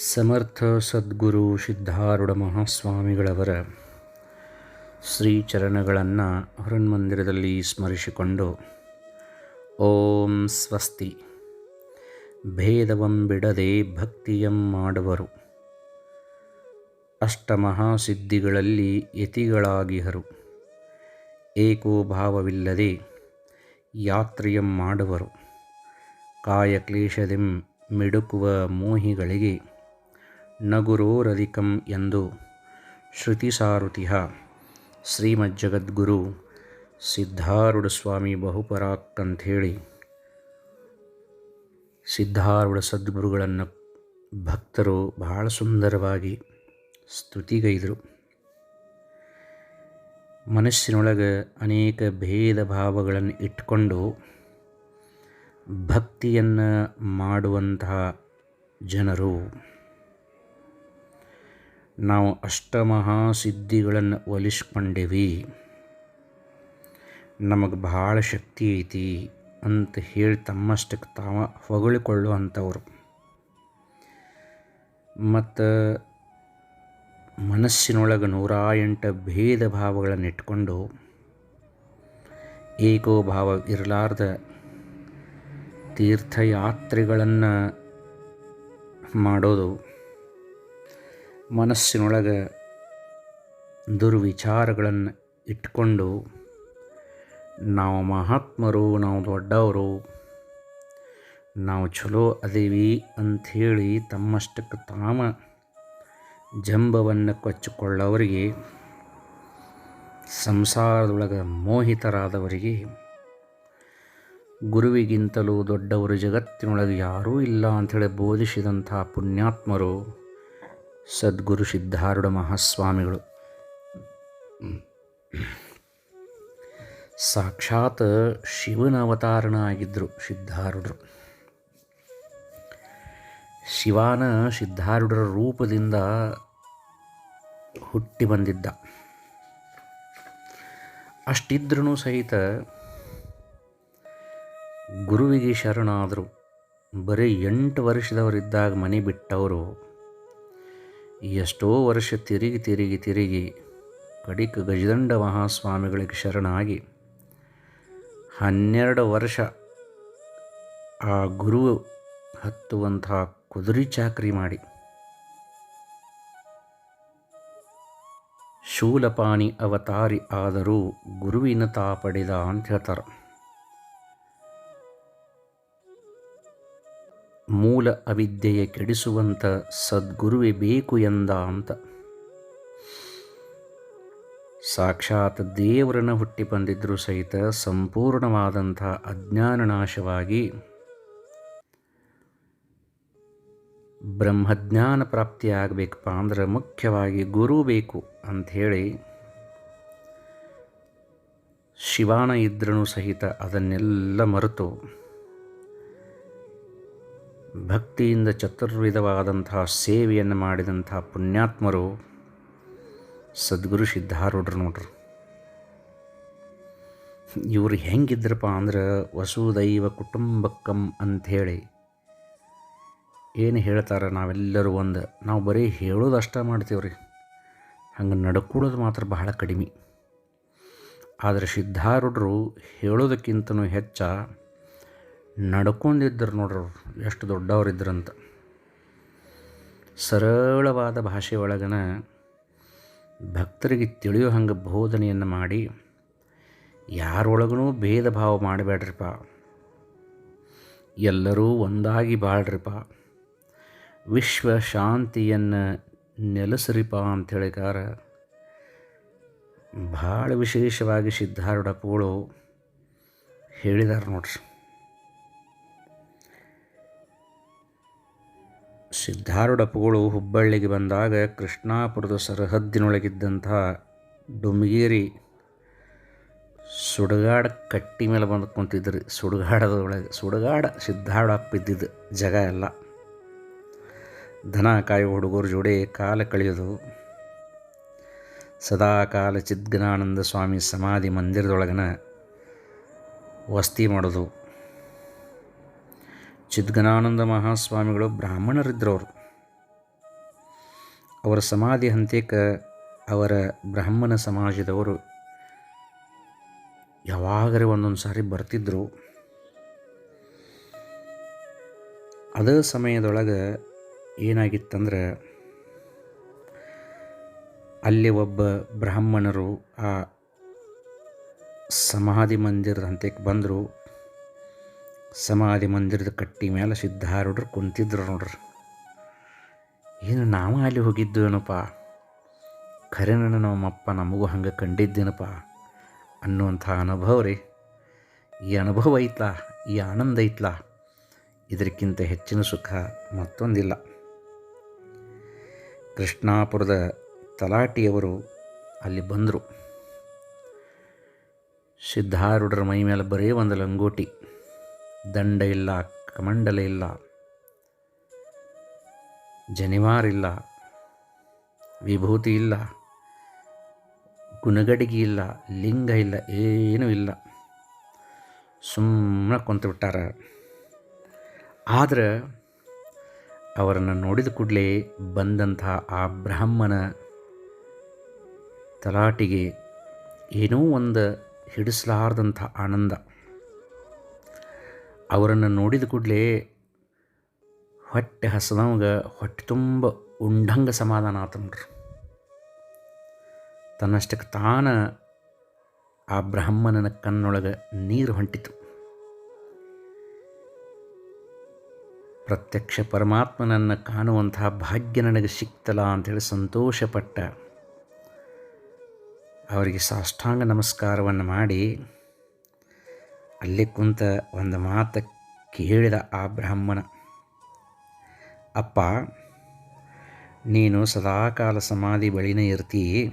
ಸಮರ್ಥ ಸದ್ಗುರು ಸಿದ್ಧಾರೂಢ ಮಹಾಸ್ವಾಮಿಗಳವರ ಶ್ರೀಚರಣಗಳನ್ನು ಹೊರನ್ಮಂದಿರದಲ್ಲಿ ಸ್ಮರಿಸಿಕೊಂಡು ಓಂ ಸ್ವಸ್ತಿ. ಭೇದವಂ ಬಿಡದೆ ಭಕ್ತಿಯಂ ಮಾಡುವರು. ಅಷ್ಟಮಹಾಸಿದ್ಧಿಗಳಲ್ಲಿ ಯತಿಗಳಾಗಿಹರು. ಏಕೋಭಾವವಿಲ್ಲದೆ ಯಾತ್ರೆಯಂ ಮಾಡುವರು. ಕಾಯಕ್ಲೇಶದೆಂ ಮಿಡುಕುವ ಮೋಹಿಗಳಿಗೆ ನಗುರೋರಧಿಕಂ ಎಂದು ಶ್ರುತಿಸಾರುತಿಹ ಶ್ರೀಮಜ್ಜಗದ್ಗುರು ಸಿದ್ಧಾರೂಢ ಸ್ವಾಮಿ ಬಹುಪರಾಕ್ ಅಂಥೇಳಿ ಸಿದ್ಧಾರೂಢ ಸದ್ಗುರುಗಳನ್ನು ಭಕ್ತರು ಬಹಳ ಸುಂದರವಾಗಿ ಸ್ತುತಿಗೈದರು. ಮನಸ್ಸಿನೊಳಗೆ ಅನೇಕ ಭೇದ ಭಾವಗಳನ್ನು ಇಟ್ಕೊಂಡು ಭಕ್ತಿಯನ್ನು ಮಾಡುವಂತಹ ಜನರು ನಾವು ಅಷ್ಟಮಹಾಸಿದ್ಧಿಗಳನ್ನು ಒಲಿಸ್ಕೊಂಡೇವಿ. ನಮಗೆ ಭಾಳ ಶಕ್ತಿ ಐತಿ ಅಂತ ಹೇಳಿ ತಮ್ಮಷ್ಟಕ್ಕೆ ತಾವ ಹೊಗಳಿಕೊಳ್ಳುವಂಥವ್ರು. ಮತ್ತು ಮನಸ್ಸಿನೊಳಗೆ ನೂರ ಎಂಟು ಭೇದ ಭಾವಗಳನ್ನು ಇಟ್ಕೊಂಡು ಏಕೋಭಾವ ಇರಲಾರ್ದ ತೀರ್ಥಯಾತ್ರೆಗಳನ್ನು ಮಾಡೋದು ಮನಸ್ಸಿನೊಳಗೆ ದುರ್ವಿಚಾರಗಳನ್ನು ಇಟ್ಕೊಂಡು ನಾವು ಮಹಾತ್ಮರು, ನಾವು ದೊಡ್ಡವರು, ನಾವು ಚಲೋ ಅದೀವಿ ಅಂಥೇಳಿ ತಮ್ಮಷ್ಟಕ್ಕೆ ತಾಮ ಜಂಬವನ್ನು ಕೊಚ್ಚಿಕೊಳ್ಳವರಿಗೆ, ಸಂಸಾರದೊಳಗೆ ಮೋಹಿತರಾದವರಿಗೆ, ಗುರುವಿಗಿಂತಲೂ ದೊಡ್ಡವರು ಜಗತ್ತಿನೊಳಗೆ ಯಾರೂ ಇಲ್ಲ ಅಂಥೇಳಿ ಬೋಧಿಸಿದಂಥ ಪುಣ್ಯಾತ್ಮರು ಸದ್ಗುರು ಸಿದ್ಧಾರೂಢ ಮಹಾಸ್ವಾಮಿಗಳು. ಸಾಕ್ಷಾತ್ ಶಿವನ ಅವತಾರಣ ಆಗಿದ್ದರು ಸಿದ್ಧಾರೂಢರು. ಶಿವಾನ ಸಿದ್ಧಾರೂಢರ ರೂಪದಿಂದ ಹುಟ್ಟಿ ಬಂದಿದ್ದ. ಅಷ್ಟಿದ್ರೂ ಸಹಿತ ಗುರುವಿಗೆ ಶರಣಾದರು. ಬರೀ ಎಂಟು ವರ್ಷದವರಿದ್ದಾಗ ಮನೆ ಬಿಟ್ಟವರು ಎಷ್ಟೋ ವರ್ಷ ತಿರುಗಿ ತಿರುಗಿ ತಿರುಗಿ ಕಡಿಕ ಗಜದಂಡ ಮಹಾಸ್ವಾಮಿಗಳಿಗೆ ಶರಣಾಗಿ ಹನ್ನೆರಡು ವರ್ಷ ಆ ಗುರು ಹತ್ತುವಂತಹ ಕುದುರೆ ಚಾಕ್ರಿ ಮಾಡಿ ಶೂಲಪಾಣಿ ಅವತಾರಿ ಆದರೂ ಗುರುವಿನ ತಾ ಪಡೆದ ಅಂತ ಹೇಳ್ತಾರೆ. ಮೂಲ ಅವಿದ್ಯೆಯ ಕೆಡಿಸುವಂಥ ಸದ್ಗುರುವೆ ಬೇಕು ಎಂದ ಅಂತ. ಸಾಕ್ಷಾತ್ ದೇವರನ್ನು ಹುಟ್ಟಿ ಬಂದಿದ್ದರೂ ಸಹಿತ ಸಂಪೂರ್ಣವಾದಂಥ ಅಜ್ಞಾನ ನಾಶವಾಗಿ ಬ್ರಹ್ಮಜ್ಞಾನ ಪ್ರಾಪ್ತಿಯಾಗಬೇಕಪ್ಪ ಅಂದ್ರೆ ಮುಖ್ಯವಾಗಿ ಗುರು ಬೇಕು ಅಂಥೇಳಿ ಶಿವಾನ ಇದ್ರೂ ಸಹಿತ ಅದನ್ನೆಲ್ಲ ಮರೆತು ಭಕ್ತಿಯಿಂದ ಚತುರ್ವಿಧವಾದಂತಹ ಸೇವೆಯನ್ನು ಮಾಡಿದಂತಹ ಪುಣ್ಯಾತ್ಮರು ಸದ್ಗುರು ಸಿದ್ಧಾರೂಢರು ನೋಡ್ರಿ. ಇವರು ಹೆಂಗಿದ್ರಪ್ಪ ಅಂದ್ರೆ ವಸುದೈವ ಕುಟುಂಬಕ್ಕಂ ಅಂಥೇಳಿ ಏನು ಹೇಳ್ತಾರೆ ನಾವೆಲ್ಲರೂ ಒಂದು, ನಾವು ಬರೀ ಹೇಳೋದು ಮಾಡ್ತೀವಿ ರೀ. ಹಂಗೆ ನಡ್ಕೊಳ್ಳೋದು ಮಾತ್ರ ಬಹಳ ಕಡಿಮೆ. ಆದರೆ ಸಿದ್ಧಾರೂಢರು ಹೇಳೋದಕ್ಕಿಂತನೂ ಹೆಚ್ಚ ನಡ್ಕೊಂಡಿದ್ದರು ನೋಡ್ರಿ ಎಷ್ಟು ದೊಡ್ಡವರಿದ್ರಂತ. ಸರಳವಾದ ಭಾಷೆ ಒಳಗನ ಭಕ್ತರಿಗೆ ತಿಳಿಯೋ ಹಂಗೆ ಬೋಧನೆಯನ್ನು ಮಾಡಿ ಯಾರೊಳಗೂ ಭೇದ ಭಾವ ಮಾಡಬೇಡ್ರಿಪ್ಪ. ಎಲ್ಲರೂ ಒಂದಾಗಿ ಬಾಳ್ರಿಪ್ಪ. ವಿಶ್ವ ಶಾಂತಿಯನ್ನು ನೆಲೆಸ್ರಿಪ ಅಂತೇಳಿಕಾರ ಭಾಳ ವಿಶೇಷವಾಗಿ ಸಿದ್ಧಾರೂಢಪ್ಪಗಳು ಹೇಳಿದಾರೆ ನೋಡ್ರಿ. ಸಿದ್ಧಾರೂಢಪ್ಪಗಳು ಹುಬ್ಬಳ್ಳಿಗೆ ಬಂದಾಗ ಕೃಷ್ಣಾಪುರದ ಸರಹದ್ದಿನೊಳಗಿದ್ದಂತಹ ಡುಮಗೇರಿ ಸುಡುಗಾಡ ಕಟ್ಟಿ ಮೇಲೆ ಬಂದು ಕುಂತಿದ್ರು. ಸುಡುಗಾಡದ ಒಳಗೆ ಸುಡುಗಾಡ ಸಿದ್ಧಾರೂಢಪ್ಪ ಇದ್ದಿದ್ದು ಜಾಗ ಎಲ್ಲ. ದನ ಕಾಯೋ, ಹುಡುಗರ ಜೋಡಿ ಕಾಲ ಕಳೆಯೋದು. ಸದಾ ಕಾಲ ಚಿದ್ಗನಾನಂದ ಸ್ವಾಮಿ ಸಮಾಧಿ ಮಂದಿರದೊಳಗನ ವಸ್ತಿ ಮಾಡೋದು. ಚಿದ್ಗನಾನಂದ ಮಹಾಸ್ವಾಮಿಗಳು ಬ್ರಾಹ್ಮಣರಿದ್ದರವರು ಅವರು ಸಮಾಧಿ ಹಂತಕ್ಕೆ ಅವರ ಬ್ರಾಹ್ಮಣ ಸಮಾಜದವರು ಯಾವಾಗರೆ ಒಂದೊಂದು ಸಾರಿ ಬರ್ತಿದ್ದರು ಅದೇ ಸಮಯದೊಳಗೆ ಏನಾಗಿತ್ತಂದ್ರೆ ಅಲ್ಲಿ ಒಬ್ಬ ಬ್ರಾಹ್ಮಣರು ಆ ಸಮಾಧಿ ಮಂದಿರದ ಹಂತಕ್ಕೆ ಬಂದರು. ಸಮಾಧಿ ಮಂದಿರದ ಕಟ್ಟಿ ಮೇಲೆ ಸಿದ್ಧಾರೂಢರು ಕುಂತಿದ್ರು ನೋಡ್ರಿ. ಏನು ನಾವು ಅಲ್ಲಿ ಹೋಗಿದ್ದು ಏನಪ್ಪ? ಖರೇನ ನಮ್ಮಪ್ಪ ನಮಗೂ ಹಂಗೆ ಕಂಡಿದ್ದೇನಪ್ಪ ಅನ್ನುವಂಥ ಅನುಭವ ರೀ. ಈ ಅನುಭವ ಐತ್ಲಾ, ಈ ಆನಂದ ಐತ್ಲಾ? ಇದಕ್ಕಿಂತ ಹೆಚ್ಚಿನ ಸುಖ ಮತ್ತೊಂದಿಲ್ಲ. ಕೃಷ್ಣಾಪುರದ ತಲಾಟಿಯವರು ಅಲ್ಲಿ ಬಂದರು. ಸಿದ್ಧಾರೂಢರ ಮೈ ಮೇಲೆ ಬರೀ ಒಂದು ಲಂಗೋಟಿ. ದಂಡ ಇಲ್ಲ, ಕಮಂಡಲ ಇಲ್ಲ ಜನಿವಾರಿಲ್ಲ ವಿಭೂತಿ ಇಲ್ಲ, ಗುಣಗಡಿಗೆ ಇಲ್ಲ, ಲಿಂಗ ಇಲ್ಲ, ಏನೂ ಇಲ್ಲ. ಸುಮ್ಮನೆ ಕೊಂತು ಬಿಟ್ಟಾರ. ಆದ್ರೆ ಅವರನ್ನು ನೋಡಿದ ಕೂಡಲೇ ಬಂದಂತಹ ಆ ಬ್ರಾಹ್ಮಣ ತಲಾಟಿಗೆ ಏನೋ ಒಂದು ಹಿಡಿಸಲಾರ್ದಂಥ ಆನಂದ. ಅವರನ್ನು ನೋಡಿದ ಕೂಡಲೇ ಹೊಟ್ಟೆ ಹಸದವಂಗೆ, ಹೊಟ್ಟೆ ತುಂಬ ಉಂಡಂಗ ಸಮಾಧಾನ ಆತ ನೋಡ್ರಿ. ತನ್ನಷ್ಟಕ್ಕೆ ತಾನ ಆ ಬ್ರಾಹ್ಮಣನ ಕಣ್ಣೊಳಗೆ ನೀರು ಹೊಂಟಿತು. ಪ್ರತ್ಯಕ್ಷ ಪರಮಾತ್ಮನನ್ನು ಕಾಣುವಂತಹ ಭಾಗ್ಯ ನನಗೆ ಸಿಕ್ತಲ್ಲ ಅಂಥೇಳಿ ಸಂತೋಷಪಟ್ಟ ಅವರಿಗೆ ಸಾಷ್ಟಾಂಗ ನಮಸ್ಕಾರವನ್ನು ಮಾಡಿ ಅಲ್ಲಿ ಕುಂತ ಒಂದು ಮಾತು ಕೇಳಿದ ಆ ಬ್ರಾಹ್ಮಣ, ಅಪ್ಪ, ನೀನು ಸದಾಕಾಲ ಸಮಾಧಿ ಬಳಿನೇ ಇರ್ತೀ.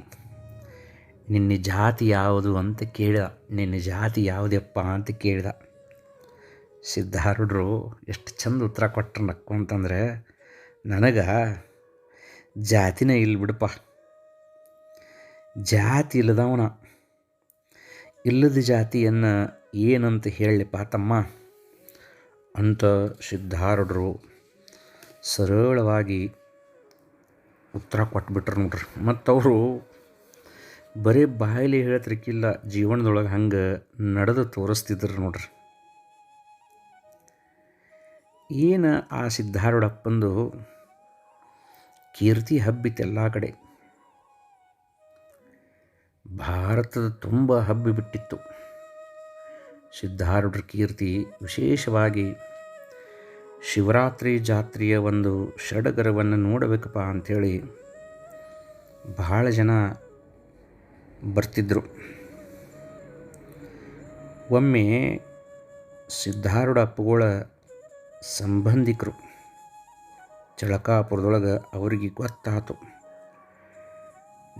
ನಿನ್ನ ಜಾತಿ ಯಾವುದು ಅಂತ ಕೇಳಿದ. ನಿನ್ನ ಜಾತಿ ಯಾವುದಪ್ಪ ಅಂತ ಕೇಳಿದ. ಸಿದ್ಧಾರೂಢರು ಎಷ್ಟು ಚಂದ ಉತ್ತರ ಕೊಟ್ಟರು ನಕ್ಕು ಅಂತಂದ್ರೆ ನನಗೆ ಜಾತಿನೇ ಇಲ್ಲ ಬಿಡಪ್ಪ. ಜಾತಿ ಇಲ್ಲದವನ, ಇಲ್ಲದ ಜಾತಿಯನ್ನು ಏನಂತ ಹೇಳಲಿಪ್ಪ ತಮ್ಮ ಅಂತ ಸಿದ್ಧಾರೂಢರು ಸರಳವಾಗಿ ಉತ್ತರ ಕೊಟ್ಬಿಟ್ರು ನೋಡ್ರಿ. ಮತ್ತು ಅವರು ಬರೀ ಬಾಯಲ್ಲಿ ಹೇಳ್ತಿರ್ಕಿಲ್ಲ, ಜೀವನದೊಳಗೆ ಹಂಗೆ ನಡೆದು ತೋರಿಸ್ತಿದ್ರು ನೋಡ್ರಿ. ಏನು ಆ ಸಿದ್ಧಾರೂಢಪ್ಪಂದು ಕೀರ್ತಿ ಹಬ್ಬಿತ್ತು ಎಲ್ಲ ಕಡೆ. ಭಾರತದ ತುಂಬ ಹಬ್ಬಿ ಬಿಟ್ಟಿತ್ತು. ಸಿದ್ಧಾರೂಢರ ಕೀರ್ತಿ ವಿಶೇಷವಾಗಿ ಶಿವರಾತ್ರಿ ಜಾತ್ರೆಯ ಒಂದು ಷಡಗರವನ್ನು ನೋಡಬೇಕಪ್ಪ ಅಂಥೇಳಿ ಬಹಳ ಜನ ಬರ್ತಿದ್ದರು ಒಮ್ಮೆ ಸಿದ್ಧಾರೂಢ ಅಪ್ಪುಗಳ ಸಂಬಂಧಿಕರು ಚಳಕಾಪುರದೊಳಗೆ ಅವರಿಗೆ ಗೊತ್ತಾತು,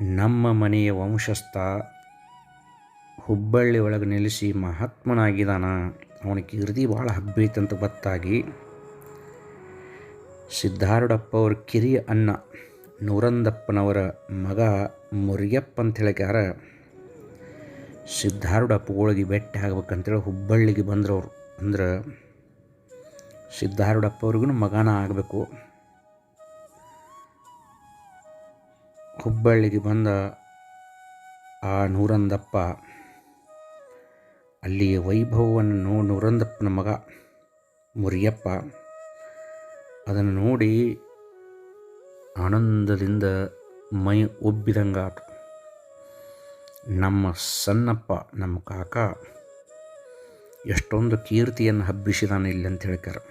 ನಮ್ಮ ಮನೆಯ ವಂಶಸ್ಥ ಹುಬ್ಬಳ್ಳಿ ಒಳಗೆ ನಿಲ್ಲಿಸಿ ಮಹಾತ್ಮನಾಗಿದ್ದಾನ. ಅವನ ಕೀರ್ತಿ ಭಾಳ ಹಬ್ಬೈತಂತ ಗೊತ್ತಾಗಿ ಸಿದ್ಧಾರೂಢಪ್ಪ ಅವ್ರ ಕಿರಿಯ ಅಣ್ಣ ನೂರಂದಪ್ಪನವರ ಮಗ ಮುರಿಯಪ್ಪ ಅಂತ ಹೇಳಿಕ್ಯಾರ. ಸಿದ್ಧಾರೂಢಪ್ಪಗಳಿಗೆ ಭೇಟಿ ಆಗ್ಬೇಕಂತೇಳಿ ಹುಬ್ಬಳ್ಳಿಗೆ ಬಂದ್ರು ಅವರು ಅಂದ್ರೆ ಸಿದ್ಧಾರೂಢಪ್ಪ ಅವ್ರಿಗೂ ಮಗನ ಆಗಬೇಕು. ಹುಬ್ಬಳ್ಳಿಗೆ ಬಂದ ಆ ನೂರಂದಪ್ಪ ಅಲ್ಲಿಯ ವೈಭವವನ್ನು ನೋ, ನುರಂದಪ್ಪನ ಮಗ ಮುರಿಯಪ್ಪ ಅದನ್ನು ನೋಡಿ ಆನಂದದಿಂದ ಮೈ ಒಬ್ಬಿದಂಗಾತು. ನಮ್ಮ ಸಣ್ಣಪ್ಪ, ನಮ್ಮ ಕಾಕ ಎಷ್ಟೊಂದು ಕೀರ್ತಿಯನ್ನು ಹಬ್ಬಿಸಿದಾನೆ ಇಲ್ಲಿ ಅಂತ ಹೇಳ್ತಾರೆ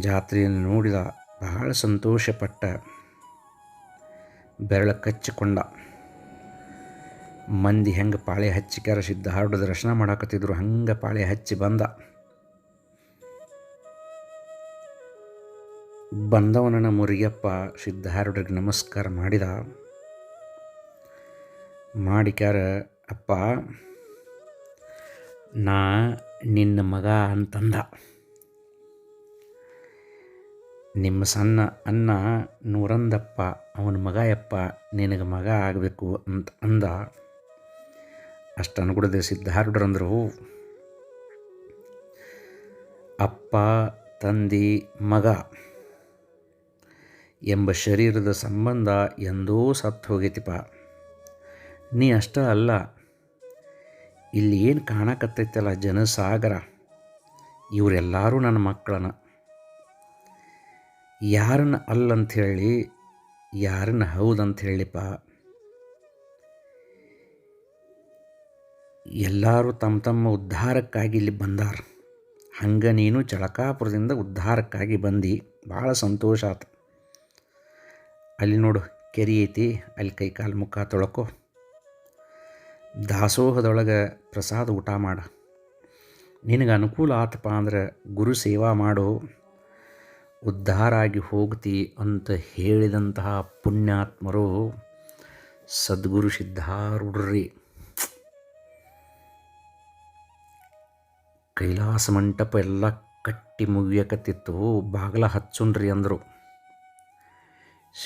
ಜಾತ್ರೆಯನ್ನು ನೋಡಿದ ಬಹಳ ಸಂತೋಷಪಟ್ಟ ಬೆರಳ ಕಚ್ಚಿಕೊಂಡ. ಮಂದಿ ಹೆಂಗೆ ಪಾಳೆ ಹಚ್ಚಿಕ್ಯಾರ ಸಿದ್ಧ ಹಾಡೋದು ದರ್ಶನ ಮಾಡಾಕತ್ತಿದ್ರು, ಹಂಗೆ ಪಾಳೆ ಹಚ್ಚಿ ಬಂದ. ಬಂದವನನ್ನ ಮುರಿಯಪ್ಪ ಸಿದ್ಧಾರೂಢರಿಗೆ ನಮಸ್ಕಾರ ಮಾಡಿದ. ಮಾಡಿಕಾರ ಅಪ್ಪ, ನಾ ನಿನ್ನ ಮಗ ಅಂತಂದ. ನಿಮ್ಮ ಸಣ್ಣ ಅನ್ನ ನೂರಂದಪ್ಪ, ಅವನ ಮಗ ಯಪ್ಪ, ನಿನಗೆ ಮಗ ಆಗಬೇಕು ಅಂತ ಅಂದ. ಅಷ್ಟು ಅನುಗುಣದ ಸಿದ್ಧಾರೂಢರಂದರು, ಅಪ್ಪ, ತಂದಿ, ಮಗ ಎಂಬ ಶರೀರದ ಸಂಬಂಧ ಎಂದೋ ಸತ್ತು ಹೋಗೈತಿಪ್ಪ ನೀ ಅಷ್ಟ ಅಲ್ಲ, ಇಲ್ಲಿ ಏನು ಕಾಣಕತ್ತೈತಲ್ಲ ಜನಸಾಗರ, ಇವರೆಲ್ಲರೂ ನನ್ನ ಮಕ್ಕಳನ್ನ. ಯಾರನ್ನ ಅಲ್ಲಂಥೇಳಿ, ಯಾರನ್ನ ಹೌದಂತ ಹೇಳಿಪ್ಪ ಎಲ್ಲರೂ ತಮ್ಮ ತಮ್ಮ ಉದ್ಧಾರಕ್ಕಾಗಿ ಇಲ್ಲಿ ಬಂದಾರ. ಹಂಗೆ ನೀನು ಚಳಕಾಪುರದಿಂದ ಉದ್ಧಾರಕ್ಕಾಗಿ ಬಂದು, ಭಾಳ ಸಂತೋಷ ಆತು. ಅಲ್ಲಿ ನೋಡು, ಕೆರಿ ಐತಿ, ಅಲ್ಲಿ ಕೈ ಕಾಲು ಮುಖ ತೊಳ್ಕೊ. ದಾಸೋಹದೊಳಗೆ ಪ್ರಸಾದ ಊಟ ಮಾಡ. ನಿನಗೆ ಅನುಕೂಲ ಆತಪ್ಪ ಅಂದ್ರೆ ಗುರು ಸೇವಾ ಮಾಡು. ಉದ್ಧಾರ ಆಗಿ ಹೋಗ್ತಿ ಅಂತ ಹೇಳಿದಂತಹ ಪುಣ್ಯಾತ್ಮರು ಸದ್ಗುರು ಸಿದ್ಧಾರೂಢ್ರಿ. ಕೈಲಾಸ ಮಂಟಪ ಎಲ್ಲ ಕಟ್ಟಿ ಮುಗಿಯಕತ್ತಿತ್ತು. ಬಾಗಲ ಹಚ್ಚುನ್ರಿ ಅಂದರು.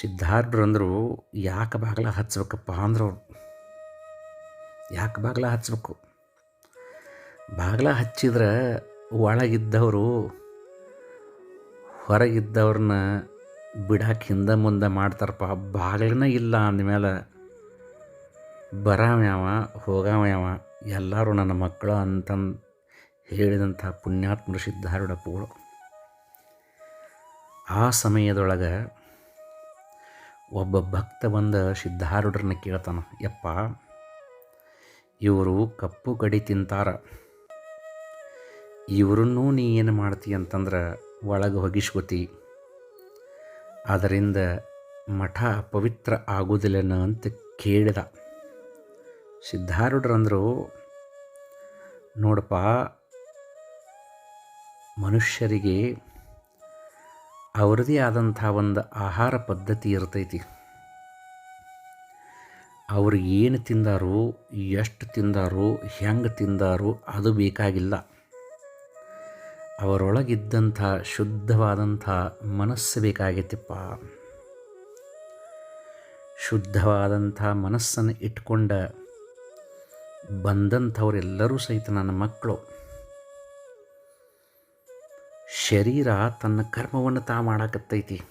ಸಿದ್ಧಾರ್ಥರು ಅಂದರು, ಯಾಕೆ ಬಾಗಲ ಹಚ್ಬೇಕಪ್ಪ? ಅಂದ್ರು ಅವರು. ಯಾಕೆ ಬಾಗಿಲ ಹಚ್ಚಬೇಕು ಬಾಗಿಲ ಹಚ್ಚಿದ್ರೆ ಒಳಗಿದ್ದವರು ಹೊರಗಿದ್ದವ್ರನ್ನ ಬಿಡಕ್ಕೆ ಹಿಂದೆ ಮುಂದೆ ಮಾಡ್ತಾರಪ್ಪ. ಬಾಗಿಲನ ಇಲ್ಲ ಅಂದಮೇಲೆ ಬರಾವ ಯಾವ ಹೋಗಾವ ಯಾವ ಎಲ್ಲರೂ ನನ್ನ ಮಕ್ಕಳು ಅಂತಂದು ಹೇಳಿದಂಥ ಪುಣ್ಯಾತ್ಮರ ಸಿದ್ಧಾರೂಢಪ್ಪಗಳು ಆ ಸಮಯದೊಳಗೆ ಒಬ್ಬ ಭಕ್ತ ಬಂದ ಸಿದ್ಧಾರೂಢರನ್ನ ಕೇಳ್ತಾನ, ಯಪ್ಪ, ಇವರು ಕಪ್ಪು ಕಡಿ ತಿಂತಾರ. ಇವರನ್ನು ನೀ ಏನು ಮಾಡ್ತಿ ಅಂತಂದ್ರೆ ಒಳಗೆ ಹೊಗಿಸ್ಕೋತಿ. ಅದರಿಂದ ಮಠ ಪವಿತ್ರ ಆಗೋದಿಲ್ಲನ ಅಂತ ಕೇಳಿದ. ಸಿದ್ಧಾರೂಢರಂದರು, ನೋಡಪ್ಪ ಮನುಷ್ಯರಿಗೆ ಅವರದೇ ಆದಂಥ ಒಂದು ಆಹಾರ ಪದ್ಧತಿ ಇರ್ತೈತಿ. ಅವರು ಏನು ತಿಂದಾರೋ, ಎಷ್ಟು ತಿಂದಾರೋ, ಹೆಂಗೆ ತಿಂದಾರೋ ಅದು ಬೇಕಾಗಿಲ್ಲ. ಅವರೊಳಗಿದ್ದಂಥ ಶುದ್ಧವಾದಂಥ ಮನಸ್ಸು ಬೇಕಾಗೈತಿಪ್ಪ ಶುದ್ಧವಾದಂಥ ಮನಸ್ಸನ್ನು ಇಟ್ಕೊಂಡ ಬಂದಂಥವರೆಲ್ಲರೂ ಸಹಿತ ನನ್ನ ಮಕ್ಕಳು. ಶರೀರ ತನ್ನ ಕರ್ಮವನ್ನು ತಾ ಮಾಡಾಕತ್ತೈತಿ.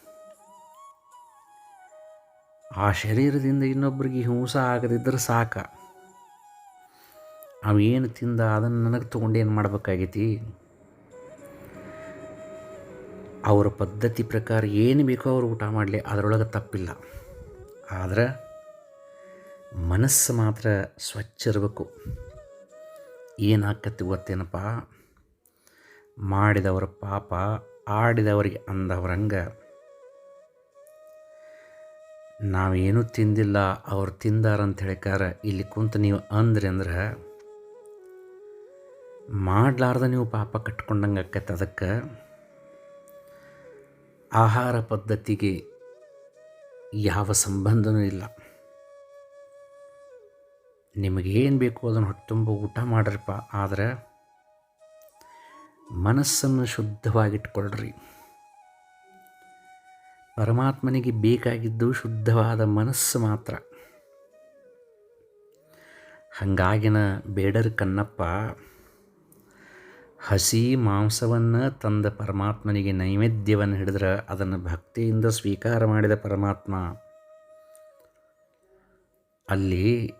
ಆ ಶರೀರದಿಂದ ಇನ್ನೊಬ್ಬರಿಗೆ ಹಿಂಸ ಆಗದಿದ್ದರೆ ಸಾಕ. ಅವೇನು ತಿಂದ ಅದನ್ನು ನನಗೆ ತೊಗೊಂಡು ಏನು ಮಾಡಬೇಕಾಗೈತಿ? ಅವರ ಪದ್ಧತಿ ಪ್ರಕಾರ ಏನು ಬೇಕೋ ಅವರು ಊಟ ಮಾಡಲಿ, ಅದರೊಳಗೆ ತಪ್ಪಿಲ್ಲ. ಆದರೆ ಮನಸ್ಸು ಮಾತ್ರ ಸ್ವಚ್ಛ ಇರಬೇಕು. ಏನಾಕತ್ತಿ ಗೊತ್ತೇನಪ್ಪ? ಮಾಡಿದವರ ಪಾಪ, ಆಡಿದವರಿಗೆ ಅಂದವರಂಗ. ನಾವೇನು ತಿಂದಿಲ್ಲ, ಅವ್ರು ತಿಂದಾರಂತ ಹೇಳಿಕಾರ ಇಲ್ಲಿ ಕುಂತು ನೀವು ಅಂದ್ರಿ ಅಂದ್ರೆ, ಮಾಡಲಾರ್ದ ನೀವು ಪಾಪ ಕಟ್ಕೊಂಡಂಗೆ ಆಕೈತೆ ಅದಕ್ಕೆ. ಆಹಾರ ಪದ್ಧತಿಗೆ ಯಾವ ಸಂಬಂಧನೂ ಇಲ್ಲ. ನಿಮಗೇನು ಬೇಕು ಅದನ್ನು ಹೊಟ್ಟೆಂಬ ಊಟ ಮಾಡ್ರಪ್ಪ, ಆದರೆ ಮನಸ್ಸನ್ನು ಶುದ್ಧವಾಗಿಟ್ಕೊಳ್ರಿ. ಪರಮಾತ್ಮನಿಗೆ ಬೇಕಾಗಿದ್ದು ಶುದ್ಧವಾದ ಮನಸ್ಸು ಮಾತ್ರ. ಹಂಗಾಗಿನ ಬೇಡರ್ ಕನ್ನಪ್ಪ ಹಸಿ ಮಾಂಸವನ್ನು ತಂದ ಪರಮಾತ್ಮನಿಗೆ ನೈವೇದ್ಯವನ್ನು ಹಿಡಿದ್ರೆ ಅದನ್ನು ಭಕ್ತಿಯಿಂದ ಸ್ವೀಕಾರ ಮಾಡಿದ ಪರಮಾತ್ಮ, ಅಲ್ಲಿ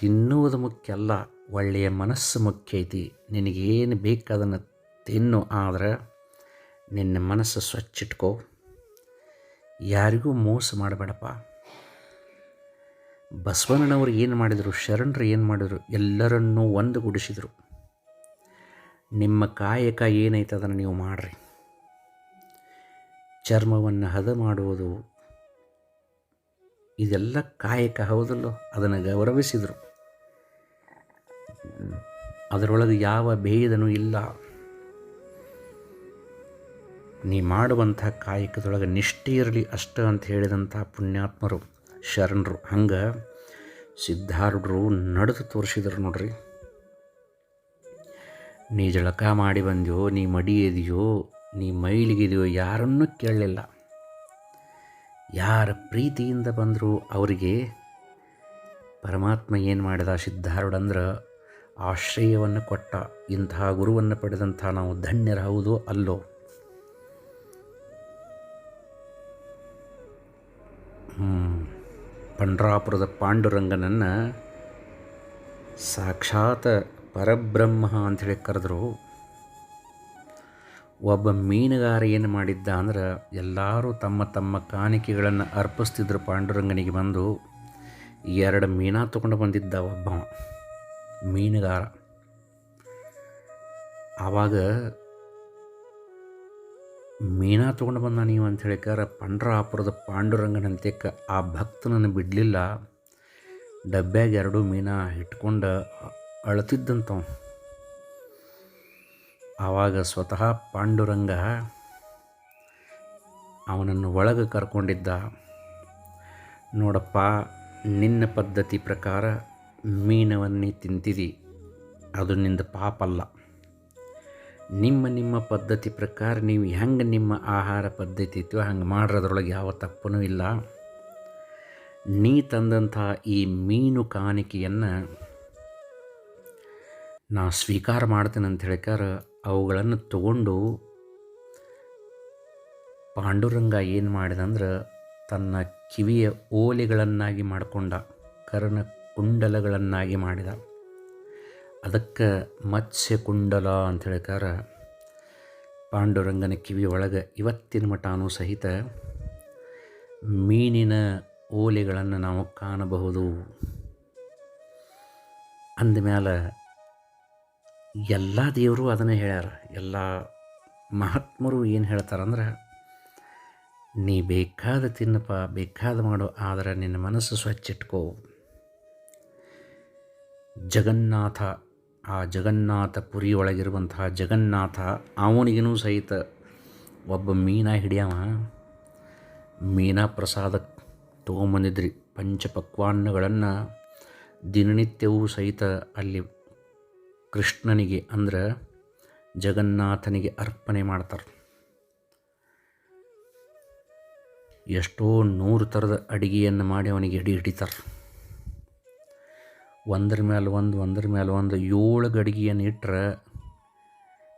ತಿನ್ನುವುದು ಮುಖ್ಯ ಅಲ್ಲ. ಒಳ್ಳೆಯ ಮನಸ್ಸು ಮುಖ್ಯ ಐತಿ ನಿನಗೇನು ಬೇಕು ಅದನ್ನು ತಿನ್ನು ಆದ್ರೆ ನಿನ್ನ ಮನಸ್ಸು ಸ್ವಚ್ಛ ಇಟ್ಕೋ. ಯಾರಿಗೂ ಮೋಸ ಮಾಡಬೇಡಪ್ಪ. ಬಸವಣ್ಣನವರು ಏನು ಮಾಡಿದರು, ಶರಣರು ಏನು ಮಾಡಿದರು, ಎಲ್ಲರನ್ನೂ ಒಂದುಗೂಡಿಸಿದರು. ನಿಮ್ಮ ಕಾಯಕ ಏನೈತೆ ಅದನ್ನು ನೀವು ಮಾಡಿರಿ. ಚರ್ಮವನ್ನು ಹದ ಮಾಡುವುದು ಇದೆಲ್ಲ ಕಾಯಕ ಹೌದಲ್ಲೋ? ಅದನ್ನು ಗೌರವಿಸಿದರು. ಅದರೊಳಗೆ ಯಾವ ಭೇದನೂ ಇಲ್ಲ. ನೀ ಮಾಡುವಂಥ ಕಾಯಕದೊಳಗೆ ನಿಷ್ಠೆ ಇರಲಿ ಅಷ್ಟ ಅಂತ ಹೇಳಿದಂಥ ಪುಣ್ಯಾತ್ಮರು, ಶರಣರು. ಹಂಗೆ ಸಿದ್ಧಾರೂಢರು ನಡೆದು ತೋರಿಸಿದ್ರು ನೋಡ್ರಿ. ನೀ ಜಳಕ ಮಾಡಿ ಬಂದ್ಯೋ, ನೀ ಮಡಿ ಇದೆಯೋ ನೀ ಮೈಲಿಗಿದೆಯೋ ಯಾರನ್ನೂ ಕೇಳಲಿಲ್ಲ. ಯಾರ ಪ್ರೀತಿಯಿಂದ ಬಂದರೂ ಅವರಿಗೆ ಪರಮಾತ್ಮ ಏನು ಮಾಡಿದ ಸಿದ್ಧಾರೂಢ ಅಂದ್ರೆ ಆಶ್ರಯವನ್ನು ಕೊಟ್ಟ ಇಂತಹ ಗುರುವನ್ನು ಪಡೆದಂಥ ನಾವು ಧನ್ಯರ ಹೌದೋ ಅಲ್ಲೋ ಪಂಡ್ರಾಪುರದ ಪಾಂಡುರಂಗನನ್ನು ಸಾಕ್ಷಾತ್ ಪರಬ್ರಹ್ಮ ಅಂಥೇಳಿ ಕರೆದ್ರು. ಒಬ್ಬ ಮೀನುಗಾರ ಏನು ಮಾಡಿದ್ದ ಅಂದ್ರೆ ಎಲ್ಲರೂ ತಮ್ಮ ತಮ್ಮ ಕಾಣಿಕೆಗಳನ್ನು ಅರ್ಪಿಸ್ತಿದ್ರು ಪಾಂಡುರಂಗನಿಗೆ ಬಂದು. ಎರಡು ಮೀನಾ ತೊಗೊಂಡು ಬಂದಿದ್ದ ಒಬ್ಬ. ಮೀನುಗಾರ. ಆವಾಗ ಮೀನಾ ತೊಗೊಂಡು ಬಂದ ನೀವು ಅಂತ ಹೇಳಿಕಾರ ಪಂಡ್ರಾಪುರದ ಪಾಂಡುರಂಗನಂತೆಕ್ಕ ಆ ಭಕ್ತನನ್ನು ಬಿಡಲಿಲ್ಲ. ಡಬ್ಬ್ಯಾಗ ಎರಡು ಮೀನಾ ಇಟ್ಕೊಂಡು ಅಳ್ತಿದ್ದಂತವ. ಆವಾಗ ಸ್ವತಃ ಪಾಂಡುರಂಗ ಅವನನ್ನು ಒಳಗೆ ಕರ್ಕೊಂಡಿದ್ದ. ನೋಡಪ್ಪ, ನಿನ್ನ ಪದ್ಧತಿ ಪ್ರಕಾರ ಮೀನವನ್ನೇ ತಿಂತೀರಿ. ಅದು ನಿಂದ ಪಾಪಲ್ಲ ನಿಮ್ಮ ನಿಮ್ಮ ಪದ್ಧತಿ ಪ್ರಕಾರ ನೀವು ಹೆಂಗೆ ನಿಮ್ಮ ಆಹಾರ ಪದ್ಧತಿ ಇತ್ತು ಹಂಗೆ ಮಾಡ್ರದ್ರೊಳಗೆ ಯಾವ ತಪ್ಪನೂ ಇಲ್ಲ. ನೀ ತಂದಂಥ ಈ ಮೀನು ಕಾಣಿಕೆಯನ್ನು ನಾ ಸ್ವೀಕಾರ ಮಾಡ್ತೇನೆ ಅಂತ ಹೇಳಿಕಾರ ಅವುಗಳನ್ನು ತಗೊಂಡು ಪಾಂಡುರಂಗ ಏನು ಮಾಡಿದಂದ್ರೆ ತನ್ನ ಕಿವಿಯ ಓಲೆಗಳನ್ನಾಗಿ ಮಾಡಿಕೊಂಡ ಕರ್ಣ ಕುಂಡಲಗಳನ್ನಾಗಿ ಮಾಡಿದ. ಅದಕ್ಕೆ ಮತ್ಸ್ಯ ಕುಂಡಲ ಅಂತ ಹೇಳಿಕಾರ, ಪಾಂಡುರಂಗನ ಕಿವಿ ಒಳಗೆ ಇವತ್ತಿನ ಮಟಾನು ಸಹಿತ ಮೀನಿನ ಓಲೆಗಳನ್ನು ನಾವು ಕಾಣಬಹುದು. ಅಂದಮೇಲೆ ಎಲ್ಲ ದೇವರು ಅದನ್ನು ಹೇಳ್ಯಾರ. ಎಲ್ಲ ಮಹಾತ್ಮರು ಏನು ಹೇಳ್ತಾರಂದ್ರೆ ನೀ ಬೇಕಾದ ತಿನ್ನಪ್ಪ, ಬೇಕಾದ ಮಾಡು, ಆದರೆ ನಿನ್ನ ಮನಸ್ಸು ಸ್ವಚ್ಛ ಇಟ್ಕೋ. ಜಗನ್ನಾಥ, ಆ ಜಗನ್ನಾಥ ಪುರಿಯೊಳಗಿರುವಂತಹ ಜಗನ್ನಾಥ ಅವನಿಗೂ ಸಹಿತ ಒಬ್ಬ ಮೀನ ಹಿಡಿಯವ. ಮೀನಾ ಪ್ರಸಾದ ತೊಗೊಂಬಂದಿದ್ರಿ. ಪಂಚಪಕ್ವಾನ್ನಗಳನ್ನು ದಿನನಿತ್ಯವೂ ಸಹಿತ ಅಲ್ಲಿ ಕೃಷ್ಣನಿಗೆ ಅಂದ್ರೆ ಜಗನ್ನಾಥನಿಗೆ ಅರ್ಪಣೆ ಮಾಡ್ತಾರೆ. ಎಷ್ಟೋ ನೂರು ಥರದ ಅಡಿಗೆಯನ್ನು ಮಾಡಿ ಅವನಿಗೆ ಎಡಿ ಹಿಡಿತಾರೆ. ಒಂದ್ರ ಮೇಲೆ ಒಂದು, ಒಂದ್ರ ಮೇಲೆ ಒಂದು, ಏಳು ಗಡಿಗೆಯನ್ನು ಇಟ್ಟರೆ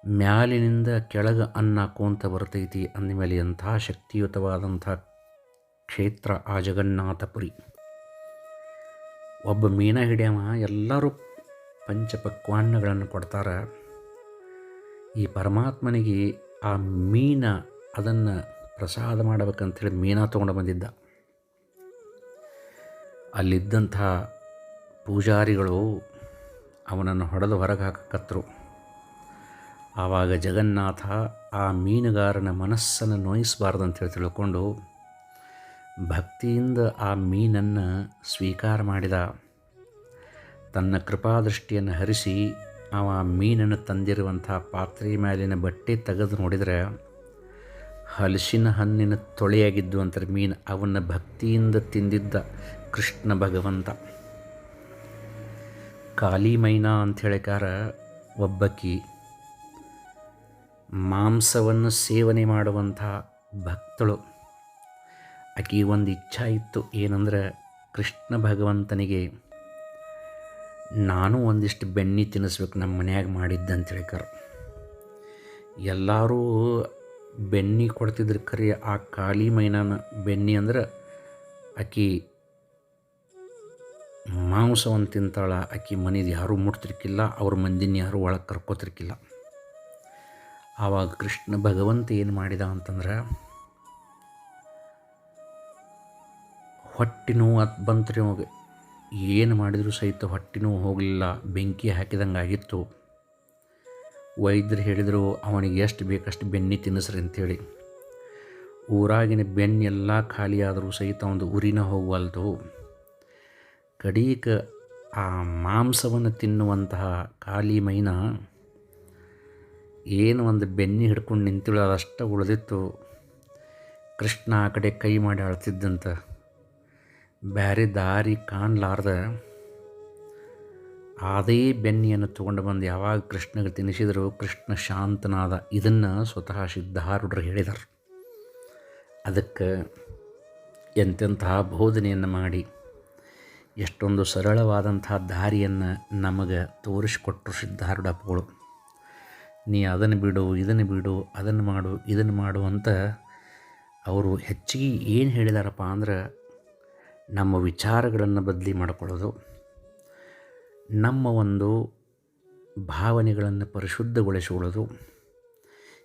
ಮ್ಯಾಲಿನಿಂದ ಕೆಳಗೆ ಅನ್ನ ಹಾಕೋಂತ ಬರ್ತೈತಿ. ಅಂದಮೇಲೆ ಎಂಥ ಶಕ್ತಿಯುತವಾದಂಥ ಕ್ಷೇತ್ರ ಆ ಜಗನ್ನಾಥಪುರಿ. ಒಬ್ಬ ಮೀನ ಹಿಡಿಯವ, ಎಲ್ಲರೂ ಪಂಚಪಕ್ವಾನ್ನಗಳನ್ನು ಕೊಡ್ತಾರೆ. ಈ ಪರಮಾತ್ಮನಿಗೆ ಆ ಮೀನ ಅದನ್ನು ಪ್ರಸಾದ ಮಾಡಬೇಕಂತೇಳಿ ಮೀನ ತೊಗೊಂಡು ಬಂದಿದ್ದ. ಅಲ್ಲಿದ್ದಂಥ ಪೂಜಾರಿಗಳು ಅವನನ್ನು ಹೊಡೆದು ಹೊರಗೆ ಹಾಕಕತ್ತರು. ಆವಾಗ ಜಗನ್ನಾಥ ಆ ಮೀನುಗಾರನ ಮನಸ್ಸನ್ನು ನೋಯಿಸಬಾರ್ದಂತೇಳಿ ತಿಳ್ಕೊಂಡು ಭಕ್ತಿಯಿಂದ ಆ ಮೀನನ್ನು ಸ್ವೀಕಾರ ಮಾಡಿದ. ತನ್ನ ಕೃಪಾದೃಷ್ಟಿಯನ್ನು ಹರಿಸಿ ಅವ ಮೀನನ್ನು ತಂದಿರುವಂಥ ಪಾತ್ರೆ ಮೇಲಿನ ಬಟ್ಟೆ ತೆಗೆದು ನೋಡಿದರೆ ಹಲಸಿನ ಹಣ್ಣಿನ ತೊಳೆಯಾಗಿದ್ದು ಅಂತಾರೆ ಮೀನು ಅವನ್ನು ಭಕ್ತಿಯಿಂದ ತಿಂದಿದ್ದ ಕೃಷ್ಣ ಭಗವಂತ. ಕಾಲಿ ಮೈನಾ ಅಂತ ಹೇಳಿಕಾರ ಒಬ್ಬಕ್ಕಿ ಮಾಂಸವನ್ನು ಸೇವನೆ ಮಾಡುವಂಥ ಭಕ್ತಳು. ಆಕೆ ಒಂದು ಇಚ್ಛಾ ಇತ್ತು ಏನಂದ್ರೆ ಕೃಷ್ಣ ಭಗವಂತನಿಗೆ ನಾನು ಒಂದಿಷ್ಟು ಬೆಣ್ಣೆ ತಿನ್ನಿಸ್ಬೇಕು ನಮ್ಮ ಮನೆಯಾಗ ಮಾಡಿದ್ದೆ ಅಂತ ಹೇಳ್ಕಾರ ಎಲ್ಲರೂ ಬೆಣ್ಣೆ ಕೊಡ್ತಿದ್ರು ಖರೆ ಆ ಕಾಳಿ ಮೈನಾನ ಬೆಣ್ಣೆ ಅಂದ್ರೆ ಆಕಿ ಮಾಂಸವನ್ನು ತಿಂತಾಳ ಆಕೆ ಮನೇದು ಯಾರೂ ಮುಟ್ತಿರ್ಕಿಲ್ಲ, ಅವ್ರ ಮಂದಿನ ಯಾರೂ ಒಳಗೆ ಕರ್ಕೋತಿರ್ಕಿಲ್ಲ. ಆವಾಗ ಕೃಷ್ಣ ಭಗವಂತ ಏನು ಮಾಡಿದ ಅಂತಂದ್ರೆ, ಹೊಟ್ಟೆ ನೋವು ಅದು ಬಂತು ರೀ ಅವಾಗ. ಏನು ಮಾಡಿದರೂ ಸಹಿತ ಹೊಟ್ಟೆ ನೋವು ಹೋಗಲಿಲ್ಲ, ಬೆಂಕಿ ಹಾಕಿದಂಗೆ ಆಗಿತ್ತು. ವೈದ್ಯರು ಹೇಳಿದರು, ಅವನಿಗೆ ಎಷ್ಟು ಬೇಕಷ್ಟು ಬೆಣ್ಣೆ ತಿನ್ನಿಸ್ರಿ ಅಂಥೇಳಿ ಊರಾಗಿನ ಬೆನ್ನೆಲ್ಲ ಖಾಲಿಯಾದರೂ ಸಹಿತ ಒಂದು ಉರಿನ ಹೋಗವಲ್ದು ಕಡೀಕ ಆ ಮಾಂಸವನ್ನು ತಿನ್ನುವಂತಹ ಖಾಲಿ ಮೈನ ಏನು ಒಂದು ಬೆನ್ನಿ ಹಿಡ್ಕೊಂಡು ನಿಂತಿಳು ಅದಷ್ಟು ಉಳಿದಿತ್ತು. ಕೃಷ್ಣ ಆ ಕಡೆ ಕೈ ಮಾಡಿ ಅಳ್ತಿದ್ದಂತ. ಬ್ಯಾರೆ ದಾರಿ ಕಾಣಲಾರ್ದ ಅದೇ ಬೆನ್ನಿಯನ್ನು ತೊಗೊಂಡು ಬಂದು ಯಾವಾಗ ಕೃಷ್ಣಗೆ ತಿನ್ನಿಸಿದರು ಕೃಷ್ಣ ಶಾಂತನಾದ. ಇದನ್ನು ಸ್ವತಃ ಸಿದ್ಧಾರೂಢರು ಹೇಳಿದರು. ಅದಕ್ಕೆ ಎಂತೆಂತಹ ಬೋಧನೆಯನ್ನು ಮಾಡಿ. ಎಷ್ಟೊಂದು ಸರಳವಾದಂಥ ದಾರಿಯನ್ನು ನಮಗೆ ತೋರಿಸಿಕೊಟ್ಟರು ಸಿದ್ಧಾರೂಢಪ್ಪಗಳು ನೀ ಅದನ್ನು ಬಿಡು, ಇದನ್ನು ಬಿಡು, ಅದನ್ನು ಮಾಡು, ಇದನ್ನು ಮಾಡು ಅಂತ ಅವರು ಹೆಚ್ಚಿಗೆ ಏನು ಹೇಳಿದಾರಪ್ಪ ಅಂದ್ರೆ ನಮ್ಮ ವಿಚಾರಗಳನ್ನು ಬದಲಿ ಮಾಡಿಕೊಳ್ಳೋದು. ನಮ್ಮ ಒಂದು ಭಾವನೆಗಳನ್ನು ಪರಿಶುದ್ಧಗೊಳಿಸಿಕೊಳ್ಳೋದು.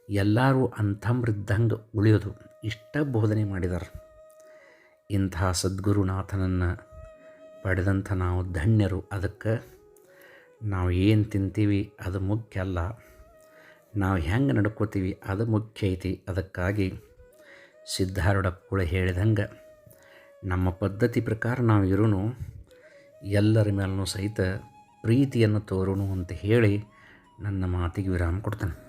ಎಲ್ಲರೂ ಅಂಥಮೃದ್ಧಂಗೆ ಉಳಿಯೋದು. ಇಷ್ಟ ಬೋಧನೆ ಮಾಡಿದ್ದಾರೆ ಇಂಥ ಸದ್ಗುರುನಾಥನನ್ನು ಪಡೆದಂಥ ನಾವು ಧನ್ಯರು. ಅದಕ್ಕೆ ನಾವು ಏನು ತಿಂತೀವಿ ಅದು ಮುಖ್ಯ ಅಲ್ಲ. ನಾವು ಹೆಂಗೆ ನಡ್ಕೋತೀವಿ ಅದು ಮುಖ್ಯ ಐತಿ. ಅದಕ್ಕಾಗಿ ಸಿದ್ಧಾರೂಢ ಕೂಡ ಹೇಳಿದಂಗೆ ನಮ್ಮ ಪದ್ಧತಿ ಪ್ರಕಾರ ನಾವು ಇರೋನು ಎಲ್ಲರ ಮೇಲೂ ಸಹಿತ ಪ್ರೀತಿಯನ್ನು ತೋರೋಣ ಅಂತ ಹೇಳಿ ನನ್ನ ಮಾತಿಗೆ ವಿರಾಮ ಕೊಡ್ತಾನೆ.